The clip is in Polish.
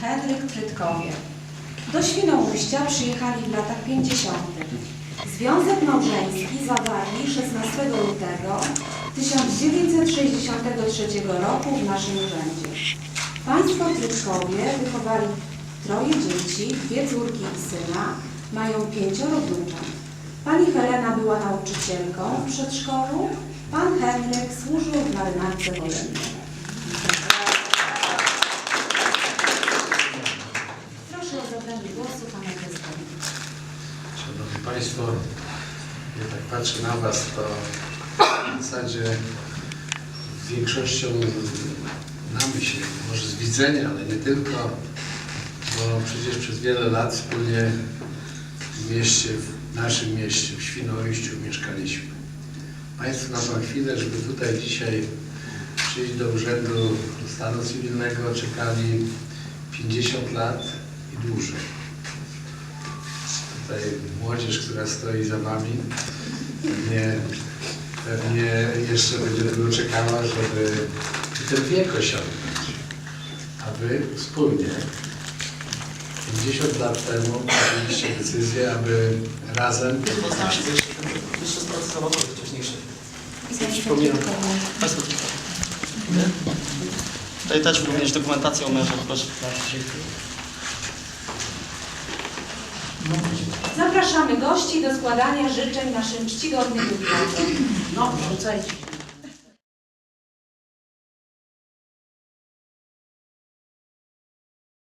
Henryk Frytkowie. Do Świnoujścia przyjechali w latach 50. Związek małżeński zawarli 16 lutego 1963 roku w naszym urzędzie. Państwo Frytkowie wychowali troje dzieci, dwie córki i syna, mają pięcioro. Pani Helena była nauczycielką w przedszkolu, pan Henryk służył w marynarce wojennej. Pana prezydenta. Szanowni Państwo, ja tak patrzę na Was, to w zasadzie większością na myśl, może z widzenia, ale nie tylko, bo przecież przez wiele lat wspólnie w mieście, w naszym mieście, w Świnoujściu mieszkaliśmy. Państwo na tą chwilę, żeby tutaj dzisiaj przyjść do Urzędu Stanu Cywilnego, czekali 50 lat i dłużej tutaj młodzież, która stoi za Wami, pewnie, pewnie jeszcze będzie długo czekała, żeby ten wiek osiągnąć. A Wy wspólnie 50 lat temu podjęliście decyzję, aby razem Postaram się jeszcze, jeszcze sprocesował to wcześniejsze. Przypominam. Państwo Nie? Tutaj też również dokumentacja o mężu, proszę. Zapraszamy gości do składania życzeń naszym czcigodnym jubilatom. No, rzucajcie.